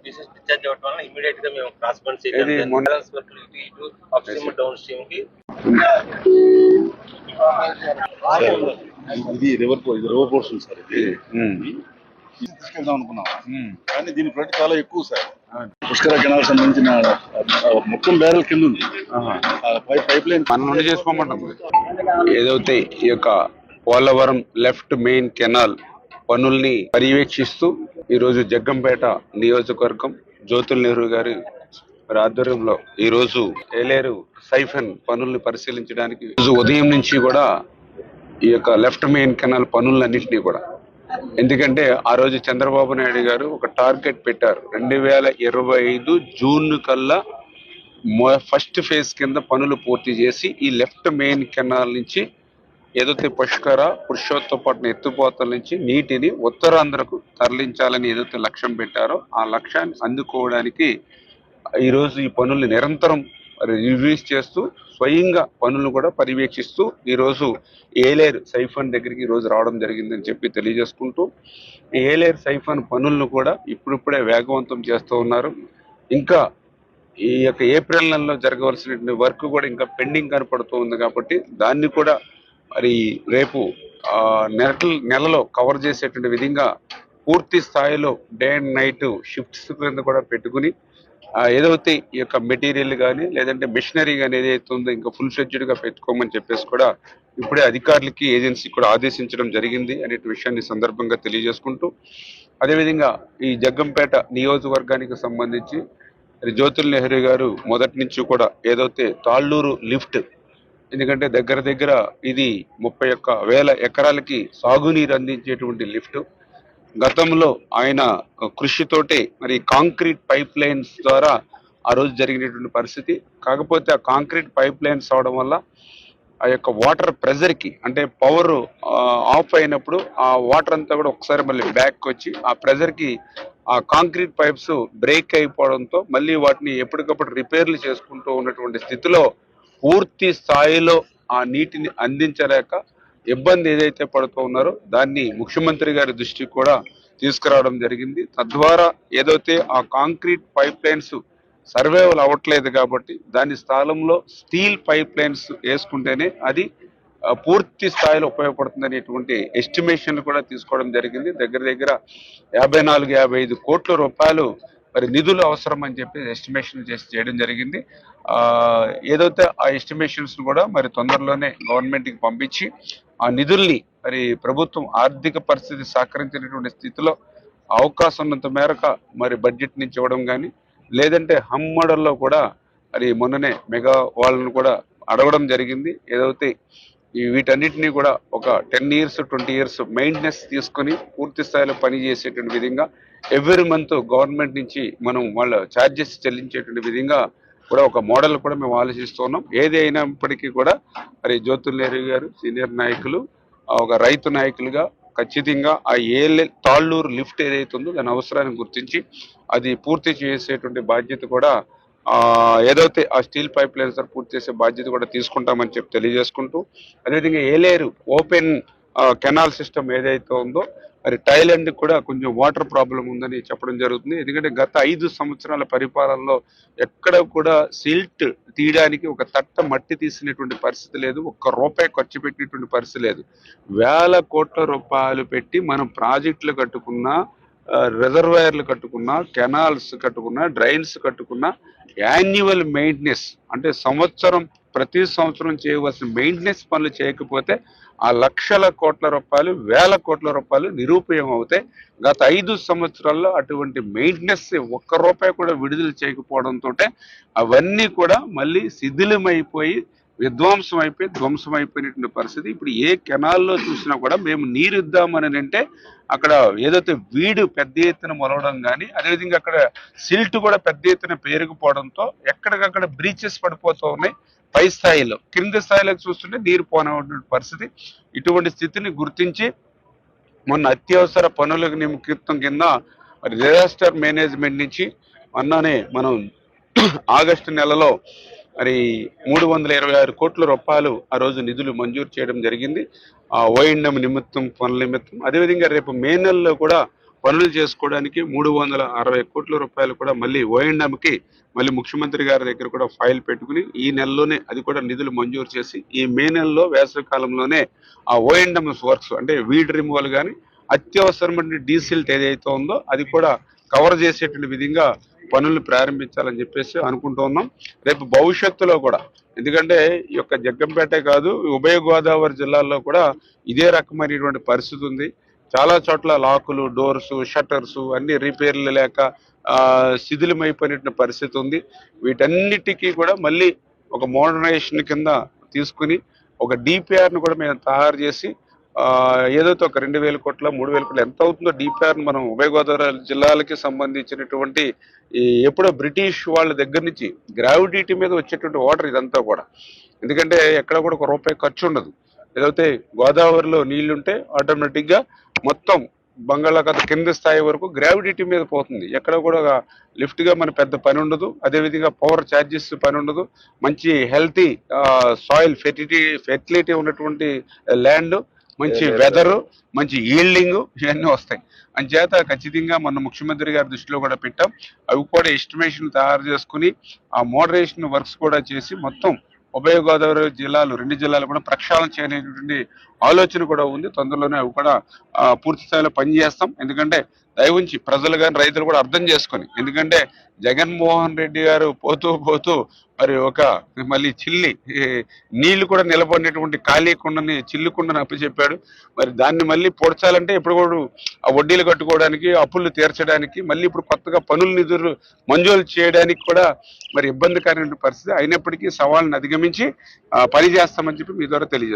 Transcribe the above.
Pieces discharge అవ్వడం వల్ల ఇమీడియట్గా మేము క్రాస్ ఇది మొన్న- ఇటు ఇటు అప్ స్ట్రీమ్ డౌన్ స్ట్రీమ్కి ఇది రివర్ పో- ఇది రివర్ పోర్షన్ సార్ ఇది. ఇది తీసుకెళ్దాం అనుకున్నాం. కానీ దీని ఫ్లడ్ చాలా ఎక్కువ సార్. పుష్కర కెనాల్ సంబంధించిన మొత్తం బ్యారల్ కింద ఉంది. Pipeline. మన నుండి చేసుకోమంటాం. ఏదైతే ఈ యొక్క పోలవరం లెఫ్ట్ మెయిన్ కెనాల్ పనుల్ని పర్యవేక్షిస్తూ ఈరోజు జగ్గంపేట నియోజకవర్గం జ్యోతుల్ నెహ్రూ గారి వారి ఆధ్వర్యంలో ఈ రోజు ఏలేరు సైఫన్ పనుల్ని పరిశీలించడానికి రోజు ఉదయం నుంచి కూడా ఈ యొక్క లెఫ్ట్ మెయిన్ కెనాల్ పనులన్నింటినీ కూడా ఎందుకంటే ఆ రోజు చంద్రబాబు నాయుడు గారు ఒక టార్గెట్ పెట్టారు. రెండు వేల ఇరవై ఐదు జూన్ కల్లా ఫస్ట్ ఫేజ్ కింద పనులు పూర్తి చేసి ఈ లెఫ్ట్ మెయిన్ కెనాల్ నుంచి ఏదైతే పుష్కర పురుషోత్తపట్నం ఎత్తుపోతల నుంచి నీటిని ఉత్తరాంధ్రకు తరలించాలని ఏదైతే లక్ష్యం పెట్టారో ఆ లక్ష్యాన్ని అందుకోవడానికి ఈరోజు ఈ పనులు నిరంతరం రివ్యూస్ చేస్తూ స్వయంగా పనులను కూడా పర్యవేక్షిస్తూ ఈరోజు ఏలేర్ సైఫన్ దగ్గరికి ఈ రోజు రావడం జరిగిందని చెప్పి తెలియజేసుకుంటూ ఏలేర్ సైఫన్ పనులను కూడా ఇప్పుడిప్పుడే వేగవంతం చేస్తూ ఉన్నారు. ఇంకా ఈ యొక్క ఏప్రిల్ నెలలో జరగవలసినటువంటి వర్క్ కూడా ఇంకా పెండింగ్ కనపడుతూ ఉంది కాబట్టి దాన్ని కూడా మరి రేపు ఆ, నెల నెలలో కవర్ చేసేటువంటి విధంగా పూర్తి స్థాయిలో డే అండ్ నైట్ షిఫ్ట్స్ కింద కూడా పెట్టుకుని ఏదైతే ఈ యొక్క మెటీరియల్ కానీ లేదంటే మిషనరీ కానీ ఏదైతే ఉందో ఇంకా ఫుల్ ఫ్లెడ్జ్డ్గా పెట్టుకోమని చెప్పేసి కూడా ఇప్పుడే అధికారులకి ఏజెన్సీ కూడా ఆదేశించడం జరిగింది అనే విషయాన్ని సందర్భంగా తెలియజేసుకుంటూ అదేవిధంగా ఈ జగ్గంపేట నియోజకవర్గానికి సంబంధించి జ్యోతుల్ నెహ్రూ గారు మొదటి నుంచి కూడా ఏదైతే తాళ్ళూరు లిఫ్ట్ ఎందుకంటే దగ్గర దగ్గర ఇది ముప్పై ఒక్క వేల ఎకరాలకి సాగునీరు అందించేటువంటి లిఫ్ట్. గతంలో ఆయన కృషితోటే మరి కాంక్రీట్ పైప్ లైన్స్ ద్వారా ఆ రోజు జరిగినటువంటి పరిస్థితి. కాకపోతే ఆ కాంక్రీట్ పైప్ లైన్స్ అవడం వల్ల ఆ యొక్క వాటర్ ప్రెజర్కి అంటే పవర్ ఆఫ్ అయినప్పుడు ఆ వాటర్ అంతా కూడా ఒకసారి మళ్ళీ బ్యాక్ వచ్చి ఆ ప్రెజర్కి ఆ కాంక్రీట్ పైప్స్ బ్రేక్ అయిపోవడంతో మళ్ళీ వాటిని ఎప్పటికప్పుడు రిపేర్లు చేసుకుంటూ ఉన్నటువంటి స్థితిలో పూర్తి స్థాయిలో ఆ నీటిని అందించలేక ఇబ్బంది ఏదైతే పడుతూ ఉన్నారో దాన్ని ముఖ్యమంత్రి గారి దృష్టికి కూడా తీసుకురావడం జరిగింది. తద్వారా ఏదైతే ఆ కాంక్రీట్ పైప్ లైన్స్ సర్వేవల్ అవ్వట్లేదు కాబట్టి దాని స్థానంలో స్టీల్ పైప్ లైన్స్ వేసుకుంటేనే అది పూర్తి స్థాయిలో ఉపయోగపడుతుంది అనేటువంటి ఎస్టిమేషన్ కూడా తీసుకోవడం జరిగింది. దగ్గర దగ్గర యాభై నాలుగు యాభై ఐదు కోట్ల రూపాయలు మరి నిధులు అవసరం అని చెప్పి ఎస్టిమేషన్ చేసి చేయడం జరిగింది. ఏదైతే ఆ ఎస్టిమేషన్స్ కూడా మరి తొందరలోనే గవర్నమెంట్కి పంపించి ఆ నిధుల్ని మరి ప్రభుత్వం ఆర్థిక పరిస్థితి సహకరించినటువంటి స్థితిలో అవకాశం ఉన్నంత మేరకు మరి బడ్జెట్ నుంచి ఇవ్వడం కానీ లేదంటే హమ్మడల్లో కూడా మరి మొన్ననే మెగా వాళ్ళను కూడా అడగడం జరిగింది. ఏదైతే ఈ వీటన్నిటిని కూడా ఒక ten years twenty years maintenance తీసుకొని పూర్తి స్థాయిలో పనిచేసేటువంటి విధంగా ఎవ్రీ మంత్ గవర్నమెంట్ నుంచి మనం వాళ్ళ ఛార్జెస్ చెల్లించేటువంటి విధంగా కూడా ఒక మోడల్ కూడా మేము ఆలోచిస్తున్నాం ఏది అయినప్పటికీ కూడా మరి జ్యోతుల్ నెహ్రూ గారు సీనియర్ నాయకులు ఒక రైతు నాయకులుగా ఖచ్చితంగా ఆ ఏ తాళ్ళూరు లిఫ్ట్ ఏదైతే ఉందో దాని అవసరాన్ని గుర్తించి అది పూర్తి చేసేటువంటి బాధ్యత కూడా ఏదైతే ఆ స్టీల్ పైప్ లైన్స్ సార్ పూర్తి చేసే బాధ్యత కూడా తీసుకుంటామని చెప్పి తెలియజేసుకుంటూ అదేవిధంగా ఏలేరు ఓపెన్ కెనాల్ సిస్టమ్ ఏదైతే ఉందో మరి థాయిలాండ్ కూడా కొంచెం వాటర్ ప్రాబ్లం ఉందని చెప్పడం జరుగుతుంది. ఎందుకంటే గత ఐదు సంవత్సరాల పరిపాలనలో ఎక్కడ కూడా సిల్ట్ తీయడానికి ఒక తట్ట మట్టి తీసినటువంటి పరిస్థితి లేదు. ఒక్క రూపాయి ఖర్చు పెట్టినటువంటి పరిస్థితి లేదు. వేల కోట్ల రూపాయలు పెట్టి మనం ప్రాజెక్టులు కట్టుకున్నా రిజర్వాయర్లు కట్టుకున్నా కెనాల్స్ కట్టుకున్నా డ్రైన్స్ కట్టుకున్నా యాన్యువల్ మెయింటెనెన్స్ అంటే సంవత్సరం ప్రతి సంవత్సరం చేయవలసిన మెయింటెనెన్స్ పనులు చేయకపోతే ఆ లక్షల కోట్ల రూపాయలు వేల కోట్ల రూపాయలు నిరుపయోగం అవుతాయి గత ఐదు సంవత్సరాల్లో అటువంటి మెయింటెనెన్స్ ఒక్క రూపాయి కూడా విడుదల చేయకపోవడంతో అవన్నీ కూడా మళ్ళీ శిథిలమైపోయి విధ్వంసం అయిపోయి ధ్వంసం అయిపోయినటువంటి పరిస్థితి. ఇప్పుడు ఏ కెనాల్లో చూసినా కూడా మేము నీరు ఇద్దామని అంటే అక్కడ ఏదైతే వీడు పెద్ద ఎత్తున మొలవడం కానీ అదేవిధంగా అక్కడ సిల్ట్ కూడా పెద్ద ఎత్తున పేరుకుపోవడంతో ఎక్కడికక్కడ బ్రీచెస్ పడిపోతూ ఉన్నాయి. పై స్థాయిలో కింది స్థాయిలోకి చూస్తుంటే నీరు పోనటువంటి పరిస్థితి. ఇటువంటి స్థితిని గుర్తించి మొన్న అత్యవసర పనులకు నిమిత్తం కింద మరి డిజాస్టర్ మేనేజ్మెంట్ నుంచి అన్నానే మనం ఆగస్టు నెలలో మరి మూడు వందల ఇరవై ఆరు కోట్ల రూపాయలు ఆ రోజు నిధులు మంజూరు చేయడం జరిగింది. ఆ ఓఎండం నిమిత్తం పనుల నిమిత్తం. అదేవిధంగా రేపు మే నెలలో కూడా పనులు చేసుకోవడానికి మూడు వందల అరవై కోట్ల రూపాయలు కూడా మళ్ళీ ఓఎండంకి మళ్ళీ ముఖ్యమంత్రి గారి దగ్గర కూడా ఫైల్ పెట్టుకుని ఈ నెలలోనే అది కూడా నిధులు మంజూరు చేసి ఈ మే నెలలో వేసవి కాలంలోనే ఆ ఓఎండం వర్క్స్ అంటే వీడ్ రిమూవల్ కానీ అత్యవసరమైన డీజిల్ ఏదైతే ఉందో అది కూడా కవర్ చేసేటువంటి విధంగా పనులు ప్రారంభించాలని చెప్పేసి అనుకుంటూ ఉన్నాం. రేపు భవిష్యత్తులో కూడా ఎందుకంటే ఈ యొక్క జగ్గంపేటే కాదు ఉభయ గోదావరి జిల్లాల్లో కూడా ఇదే రకమైనటువంటి పరిస్థితి ఉంది. చాలా చోట్ల లాకులు డోర్స్ షట్టర్స్ అన్ని రిపేర్లు లేక శిథిలమైపోయిన పరిస్థితి ఉంది. వీటన్నిటికీ కూడా మళ్ళీ ఒక మోడర్నైజేషన్ కింద తీసుకుని ఒక డిపిఆర్ను కూడా మేము తయారు చేసి ఏదైతే ఒక రెండు వేల కోట్ల మూడు వేల కోట్ల ఎంత అవుతుందో డిపిఆర్ మనం ఉభయ గోదావరి జిల్లాలకి సంబంధించినటువంటి ఎప్పుడో బ్రిటిష్ వాళ్ళ దగ్గర నుంచి గ్రావిడిటీ మీద వచ్చేటువంటి వాటర్ ఇదంతా కూడా. ఎందుకంటే ఎక్కడ కూడా ఒక రూపాయి ఖర్చు ఉండదు. ఏదైతే గోదావరిలో నీళ్ళుంటే ఆటోమేటిక్గా మొత్తం బంగాళాఖాత కింద స్థాయి వరకు గ్రావిటీ మీద పోతుంది. ఎక్కడ కూడా లిఫ్ట్గా మన పెద్ద పని ఉండదు. అదేవిధంగా పవర్ ఛార్జెస్ పని ఉండదు. మంచి హెల్తీ సాయిల్ ఫెర్టిలిటీ ఫెర్టిలిటీ ఉన్నటువంటి ల్యాండ్ మంచి వెదర్ మంచి ఈల్డింగ్ ఇవన్నీ వస్తాయి. అంచేత ఖచ్చితంగా మన ముఖ్యమంత్రి గారి దృష్టిలో కూడా పెట్టాం. అవి కూడా ఎస్టిమేషన్ తయారు చేసుకుని ఆ మోడరేషన్ వర్క్స్ కూడా చేసి మొత్తం ఉభయ గోదావరి జిల్లాలు రెండు జిల్లాలు కూడా ప్రక్షాళన చేయనేటువంటి ఆలోచన కూడా ఉంది. తొందరలోనే అవి కూడా పూర్తి స్థాయిలో పనిచేస్తాం. ఎందుకంటే దయవుంచి ప్రజలు కానీ రైతులు కూడా అర్థం చేసుకొని ఎందుకంటే జగన్మోహన్ రెడ్డి గారు పోతూ పోతూ మరి ఒక మళ్ళీ చిల్లి నీళ్ళు కూడా నిలబడినటువంటి ఖాళీ కుండని చిల్లు కుండని అప్పచెప్పాడు. మరి దాన్ని మళ్ళీ పొడచాలంటే ఇప్పుడు కూడా ఆ వడ్డీలు కట్టుకోవడానికి అప్పులు తీర్చడానికి మళ్ళీ ఇప్పుడు కొత్తగా పనుల నిధులు మంజూరు చేయడానికి కూడా మరి ఇబ్బందికరమైన పరిస్థితి అయినప్పటికీ సవాళ్ళని అధిగమించి పని చేస్తామని చెప్పి మీ ద్వారా తెలియజేస్తాను